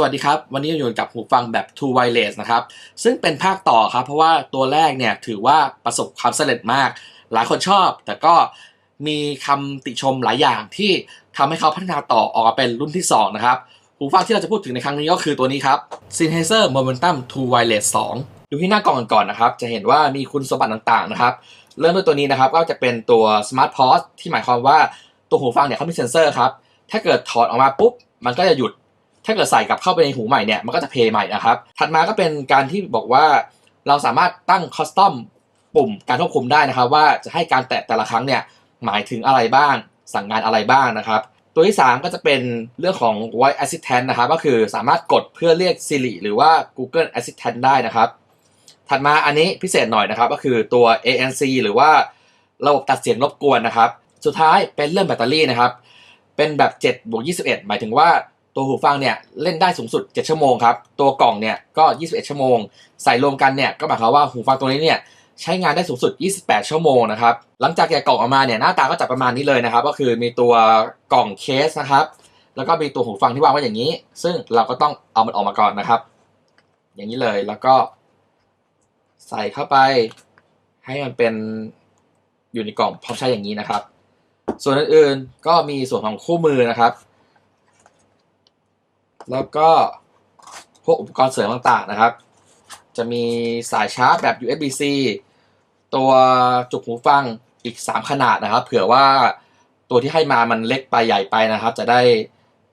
สวัสดีครับ วันนี้อยู่กับหูฟังแบบ True Wireless นะครับ ซึ่งเป็นภาคต่อครับ เพราะว่าตัวแรกเนี่ยถือว่าประสบความสำเร็จมาก หลายคนชอบ แต่ก็มีคำติชมหลายอย่างที่ทำให้เขาพัฒนาต่อออกมาเป็นรุ่นที่ 2 นะครับ หูฟังที่เราจะพูดถึงในครั้งนี้ก็คือตัวนี้ครับ Sennheiser Momentum True Wireless 2 ดูที่หน้ากล่องกันก่อนนะครับ จะเห็นว่ามีคุณสมบัติต่างๆนะครับ เริ่มด้วยตัวนี้นะครับก็จะเป็นตัว Smart Pause ที่หมายความว่าตัวหูฟังเนี่ยเขามีเซ็นเซอร์ครับ ถ้าเกิดถอดออกมาปุ๊บ มันก็จะหยุด ถ้าเกิดใส่กลับเข้าไปในหูใหม่เนี่ยมันก็จะเพย์ใหม่นะครับ ถัดมาก็เป็นการที่บอกว่าเราสามารถตั้งคอสตอมปุ่มการควบคุมได้นะครับ ว่าจะให้การแตะแต่ละครั้งเนี่ยหมายถึงอะไรบ้าง สั่งงานอะไรบ้างนะครับ ตัวที่ 3 ก็จะเป็นเรื่องของ voice assistant นะครับ ก็คือสามารถกดเพื่อเรียก Siri หรือว่า Google Assistant ได้นะครับ ถัดมาอันนี้พิเศษหน่อยนะครับ ก็คือตัว ANC หรือว่าระบบตัดเสียงรบกวนนะครับ สุดท้ายเป็นเรื่องแบตเตอรี่นะครับ เป็นแบบ7บวก21 หมายถึงว่า ตัวหูฟังเนี่ยเล่นได้สูงสุด 7 ชั่วโมงครับ ตัวกล่องเนี่ยก็ 21 ชั่วโมง ใส่รวมกันเนี่ยก็หมายความว่าหูฟังตัวนี้เนี่ยใช้งานได้สูงสุด 28 ชั่วโมงนะครับ หลังจากแกะกล่องออกมาเนี่ยหน้าตาก็จะประมาณนี้เลยนะครับ ก็คือมีตัวกล่องเคสนะครับ แล้วก็มีตัวหูฟังที่วางไว้อย่างนี้ ซึ่งเราก็ต้องเอามันออกมาก่อนนะครับ อย่างนี้เลย แล้วก็ ใส่เข้าไปให้มันเป็นอยู่ในกล่องพร้อมใช้อย่างนี้นะครับ ส่วนอื่นๆก็มีส่วนของคู่มือนะครับ แล้วก็พวกอุปกรณ์เสริมต่างๆนะครับ จะมีสายชาร์จแบบ USB-C ตัวจุกหูฟังอีก 3 ขนาดนะครับ เผื่อว่าตัวที่ให้มามันเล็กไปใหญ่ไปนะครับ จะได้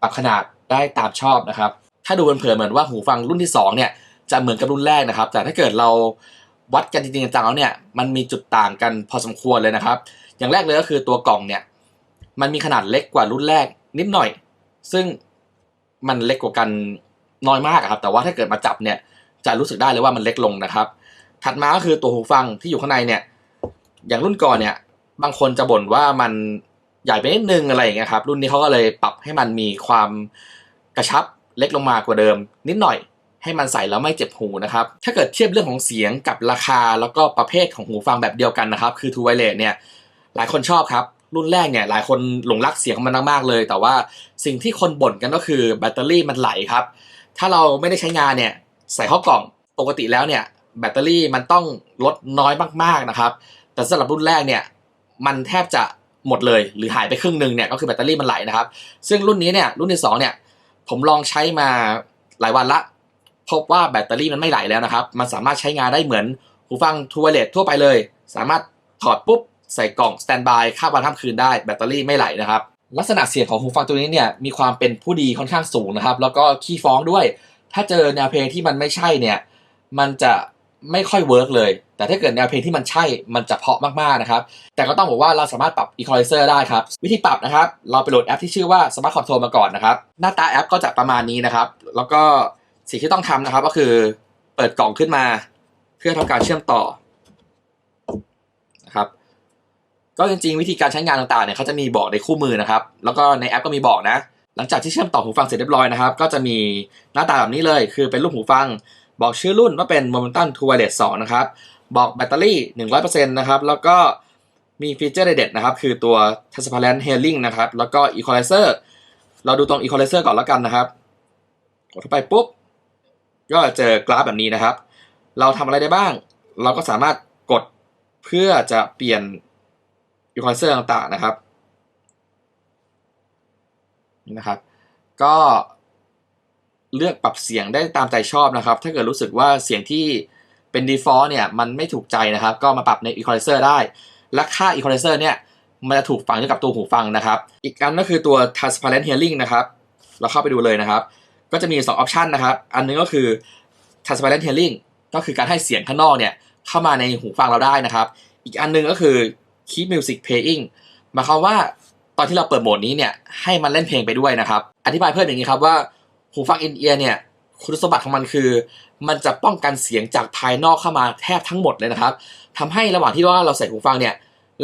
ปรับขนาดได้ตามชอบนะครับ ถ้าดูเผินๆเหมือนว่าหูฟังรุ่นที่ 2 เนี่ยจะเหมือนกับรุ่นแรกนะครับ แต่ถ้าเกิดเราวัดกันจริงๆจังแล้วเนี่ยมันมีจุดต่างกันพอสมควรเลยนะครับ อย่างแรกเลยก็คือตัวกล่องเนี่ยมันมีขนาดเล็กกว่ารุ่นแรกนิดหน่อย ซึ่ง มันเล็กกว่ากันน้อยมากครับ แต่ว่าถ้าเกิดมาจับเนี่ยจะรู้สึกได้เลยว่ามันเล็กลงนะครับ ถัดมาก็คือตัวหูฟังที่อยู่ข้างในเนี่ย อย่างรุ่นก่อนเนี่ย บางคนจะบ่นว่ามันใหญ่ไปนิดนึงอะไรอย่างเงี้ยครับ รุ่นนี้เขาก็เลยปรับให้มันมีความกระชับเล็กลงมากว่าเดิม นิดหน่อยให้มันใส่แล้วไม่เจ็บหูนะครับ ถ้าเกิดเทียบเรื่องของเสียงกับราคาแล้วก็ประเภทของหูฟังแบบเดียวกันนะครับ คือ True Wireless เนี่ย หลายคนชอบครับ รุ่นแรกเนี่ยหลายคนหลงรักเสียงของมันมากๆเลย แต่ว่าสิ่งที่คนบ่นกันก็คือแบตเตอรี่มันไหลครับ ถ้าเราไม่ได้ใช้งานเนี่ยใส่เข้ากล่องปกติแล้วเนี่ยแบตเตอรี่มันต้องลดน้อยมากๆนะครับ แต่สำหรับรุ่นแรกเนี่ยมันแทบจะหมดเลยหรือหายไปครึ่งหนึ่งเนี่ยก็คือแบตเตอรี่มันไหลนะครับ ซึ่งรุ่นนี้เนี่ยรุ่นที่สองเนี่ยผมลองใช้มาหลายวันละ พบว่าแบตเตอรี่มันไม่ไหลแล้วนะครับ มันสามารถใช้งานได้เหมือนหูฟังทูเวเลตทั่วไปเลย สามารถถอดปุ๊บ ใส่กล่องสแตนบายข้ามวันข้ามคืนได้แบตเตอรี่ไม่ไหลนะครับ ลักษณะเสียงของหูฟังตัวนี้เนี่ยมีความเป็นผู้ดีค่อนข้างสูงนะครับ แล้วก็ขี้ฟ้องด้วย ถ้าเจอแนวเพลงที่มันไม่ใช่เนี่ยมันจะไม่ค่อยเวิร์กเลย แต่ถ้าเกิดแนวเพลงที่มันใช่มันจะเพาะมากๆนะครับ แต่ก็ต้องบอกว่าเราสามารถปรับ equalizer ได้ครับ วิธีปรับนะครับ เราไปโหลดแอปที่ชื่อว่า Smart Control มาก่อนนะครับ หน้าตาแอปก็จะประมาณนี้นะครับ แล้วก็สิ่งที่ต้องทำนะครับก็คือเปิดกล่องขึ้นมา เพื่อทำการเชื่อมต่อนะครับ ก็จริงๆ วิธีการใช้งานต่างๆเนี่ยเขาจะมีบอกในคู่มือนะครับ แล้วก็ในแอปก็มีบอกนะ หลังจากที่เชื่อมต่อหูฟังเสร็จเรียบร้อยนะครับ ก็จะมีหน้าตาแบบนี้เลย คือเป็นรูปหูฟัง บอกชื่อรุ่นว่าเป็น Momentum t Wireless 2นะครับ บอกแบตเตอรี่ 100%นะครับ แล้วก็มีฟีเจอร์เด็ดๆนะครับ คือตัว Transparent Hearing นะครับ แล้วก็ Equalizer เราดูตรง Equalizer ก่อนแล้วกันนะครับกดเข้าไปปุ๊บ ก็เจอกราฟแบบนี้นะครับ เราทำอะไรได้บ้าง เราก็สามารถกดเพื่อจะเปลี่ยน Equalizer ต่างๆนะครับนี่นะครับ ก็เลือกปรับเสียงได้ตามใจชอบนะครับ ถ้าเกิดรู้สึกว่าเสียงที่เป็น default เนี่ยมันไม่ถูกใจนะครับ ก็มาปรับใน equalizer ได้ และค่า equalizer เนี่ยมันจะถูกฝังอยู่กับตัวหูฟังนะครับ อีกอันก็คือตัว transparent hearing นะครับ เราเข้าไปดูเลยนะครับ ก็จะมี 2 option นะครับ อันนึงก็คือ transparent hearing ก็คือการให้เสียงข้างนอกเนี่ยเข้ามาในหูฟังเราได้นะครับ อีกอันนึงก็คือ keep music playing หมายความว่าตอนที่เราเปิดโหมดนี้เนี่ยให้มันเล่นเพลงไปด้วยนะครับ อธิบายเพิ่มอย่างนี้ครับว่าหูฟังอินเอียร์เนี่ยคุณสมบัติของมันคือ มันจะป้องกันเสียงจากภายนอกเข้ามาแทบทั้งหมดเลยนะครับทำให้ระหว่างที่ว่าเราใส่หูฟังเนี่ย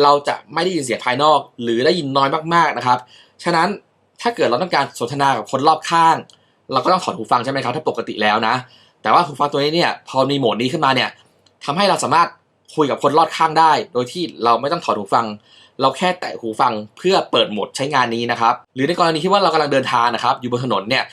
เราจะไม่ได้ยินเสียงภายนอก หรือได้ยินน้อยมากๆนะครับ ฉะนั้นถ้าเกิดเราต้องการสนทนากับคนรอบข้าง เราก็ต้องถอดหูฟังใช่ไหมครับถ้าปกติแล้วนะ แต่ว่าหูฟังตัวนี้เนี่ยพอมีโหมดนี้ขึ้นมาเนี่ยทำให้เราสามารถ คุยกับคนรอบข้างได้ โดยที่เราไม่ต้องถอดหูฟัง เราแค่แตะหูฟังเพื่อเปิดโหมดใช้งานนี้นะครับ หรือในกรณีที่ว่าเรากำลังเดินทางนะครับ อยู่บนถนนเนี่ย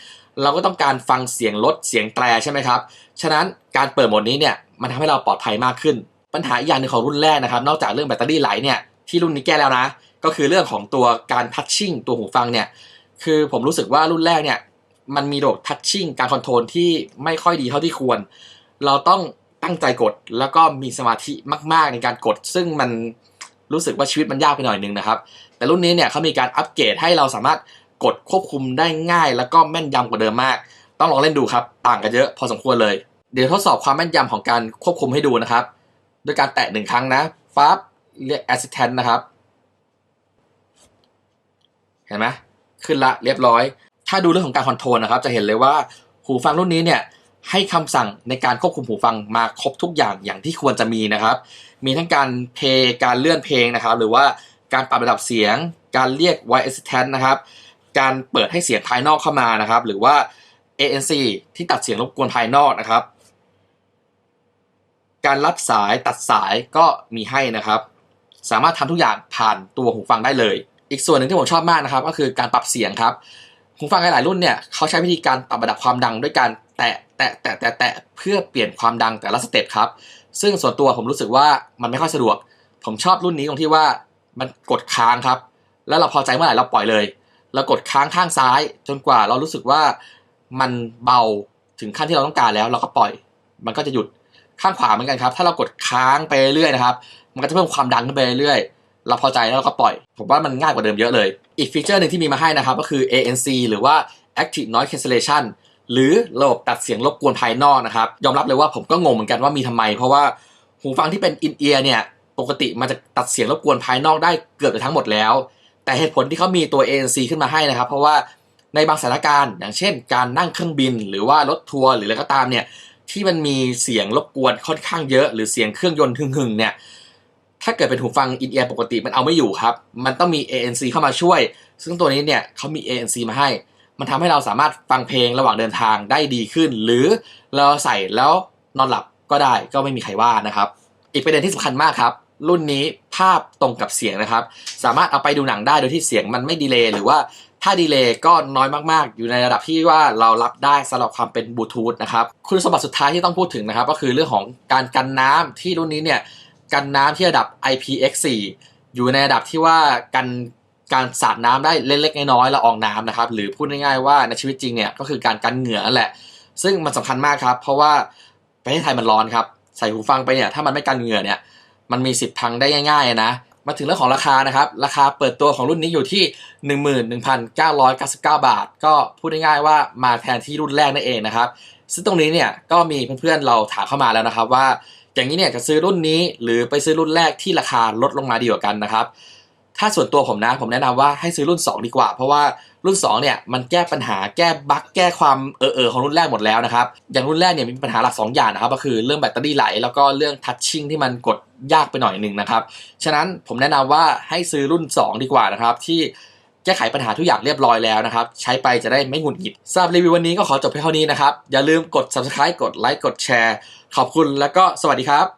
เราก็ต้องการฟังเสียงรถเสียงแตรใช่ไหมครับ ฉะนั้นการเปิดโหมดนี้เนี่ยมันทำให้เราปลอดภัยมากขึ้น ปัญหาอีกอย่างหนึ่งของรุ่นแรกนะครับ นอกจากเรื่องแบตเตอรี่ไหลเนี่ยที่รุ่นนี้แก้แล้วนะ ก็คือเรื่องของตัวการทัชชิ่งตัวหูฟังเนี่ยคือผมรู้สึกว่ารุ่นแรกเนี่ยมันมีโหมดทัชชิ่งการคอนโทรลที่ไม่ค่อยดีเท่าที่ควร เราต้อง ตั้งใจกดแล้วก็มีสมาธิมาก ๆ ในการกด ซึ่งมันรู้สึกว่าชีวิตมันยากไปหน่อยนึงนะครับ แต่รุ่นนี้เนี่ยเขามีการอัปเกรดให้เราสามารถกดควบคุมได้ง่าย แล้วก็แม่นยำกว่าเดิมมาก ต้องลองเล่นดูครับ ต่างกันเยอะพอสมควรเลย เดี๋ยวทดสอบความแม่นยำของการควบคุมให้ดูนะครับด้วยการแตะหนึ่งครั้งนะปั๊บเรียก assistant นะครับ เห็นไหมขึ้นละเรียบร้อย ถ้าดูเรื่องของการคอนโทรลนะครับ จะเห็นเลยว่าหูฟังรุ่นนี้เนี่ย ให้คำสั่งในการควบคุมหูฟังมาครบทุกอย่างอย่างที่ควรจะมีนะครับ มีทั้งการเพลย์การเลื่อนเพลงนะครับ หรือว่าการปรับระดับเสียง การเรียก voice assistant นะครับ การเปิดให้เสียงภายนอกเข้ามานะครับ หรือว่า ANC ที่ตัดเสียงรบกวนภายนอกนะครับ การรับสายตัดสายก็มีให้นะครับ สามารถทำทุกอย่างผ่านตัวหูฟังได้เลย อีกส่วนหนึ่งที่ผมชอบมากนะครับ ก็คือการปรับเสียงครับหูฟังหลายๆรุ่นเนี่ยเขาใช้วิธีการปรับระดับความดังด้วยการแตะ แตะแตะแตะแตะเพื่อเปลี่ยนความดังแต่ละสเต็ปครับ ซึ่งส่วนตัวผมรู้สึกว่ามันไม่ค่อยสะดวก ผมชอบรุ่นนี้ตรงที่ว่ามันกดค้างครับ แล้วเราพอใจเมื่อไหร่เราปล่อยเลยเรากดค้างข้างซ้าย จนกว่าเรารู้สึกว่ามันเบาถึงขั้นที่เราต้องการแล้ว เราก็ปล่อย มันก็จะหยุดข้างขวาเหมือนกันครับ ถ้าเรากดค้างไปเรื่อยๆนะครับ มันก็จะเพิ่มความดังขึ้นไปเรื่อยๆเราพอใจแล้วเราก็ปล่อย ผมว่ามันง่ายกว่าเดิมเยอะเลย อีกฟีเจอร์หนึ่งที่มีมาให้นะครับ ก็คือ ANC หรือว่า Active Noise Cancellation หรือระบบตัดเสียงรบกวนภายนอกนะครับ ยอมรับเลยว่าผมก็งงเหมือนกันว่ามีทำไม เพราะว่าหูฟังที่เป็น in ear เนี่ยปกติมันจะตัดเสียงรบกวนภายนอกได้เกือบจะทั้งหมดแล้ว แต่เหตุผลที่เขามีตัว ANC ขึ้นมาให้นะครับ เพราะว่าในบางสถานการณ์ อย่างเช่น การนั่งเครื่องบิน หรือว่ารถทัวร์หรืออะไรก็ตามเนี่ยที่มันมีเสียงรบกวนค่อนข้างเยอะ หรือเสียงเครื่องยนต์หึ่งๆเนี่ยถ้าเกิดเป็นหูฟัง in ear ปกติมันเอาไม่อยู่ครับ มันต้องมี ANC เข้ามาช่วย ซึ่งตัวนี้เนี่ยเขามี ANC มาให้ มันทำให้เราสามารถฟังเพลงระหว่างเดินทางได้ดีขึ้น หรือเราใส่แล้วนอนหลับก็ได้ก็ไม่มีใครว่านะครับ อีกประเด็นที่สำคัญมากครับ รุ่นนี้ภาพตรงกับเสียงนะครับ สามารถเอาไปดูหนังได้โดยที่เสียงมันไม่ดีเลย์หรือว่าถ้าดีเลย์ก็น้อยมากๆ อยู่ในระดับที่ว่าเรารับได้สำหรับความเป็นบลูทูธนะครับคุณสมบัติสุดท้ายที่ต้องพูดถึงนะครับ ก็คือเรื่องของการกันน้ำที่รุ่นนี้เนี่ยกันน้ำที่ระดับ IPX4 อยู่ในระดับที่ว่ากัน การสาดน้ำได้เล็กๆน้อยๆละอองน้ำนะครับ หรือพูดง่ายๆว่าในชีวิตจริงเนี่ยก็คือการกันเหงื่อแหละ ซึ่งมันสำคัญมากครับ เพราะว่าประเทศไทยมันร้อนครับ ใส่หูฟังไปเนี่ยถ้ามันไม่กันเหงื่อเนี่ยมันมีสิทธิ์พังได้ง่ายๆนะมาถึงเรื่องของราคานะครับ ราคาเปิดตัวของรุ่นนี้อยู่ที่ 11,999 บาท ก็พูดง่ายๆว่ามาแทนที่รุ่นแรกนั่นเองนะครับ ซึ่งตรงนี้เนี่ยก็มีเพื่อนๆเราถามเข้ามาแล้วนะครับว่า อย่างนี้เนี่ยจะซื้อรุ่นนี้หรือไปซื้อรุ่นแรกที่ราคาลดลงมาดีกว่ากันนะครับ ถ้าส่วนตัวผมนะ ผมแนะนำว่าให้ซื้อรุ่น 2 ดีกว่า เพราะว่ารุ่น 2 เนี่ยมันแก้ปัญหาแก้บั๊กแก้ความเออเออของรุ่นแรกหมดแล้วนะครับ อย่างรุ่นแรกเนี่ยมีปัญหาหลัก 2 อย่างนะครับ ก็คือเรื่องแบตเตอรี่ไหล แล้วก็เรื่องทัชชิ่งที่มันกดยากไปหน่อยหนึ่งนะครับ ฉะนั้นผมแนะนำว่าให้ซื้อรุ่น 2 ดีกว่านะครับที่แก้ไขปัญหาทุกอย่างเรียบร้อยแล้วนะครับ ใช้ไปจะได้ไม่หงุดหงิดสำหรับรีวิววันนี้ก็ขอจบเพียงเท่านี้นะครับอย่าลืมกด subscribe กดไลค์กดแชร์ขอบคุณแล้วก็สวัสดีครับ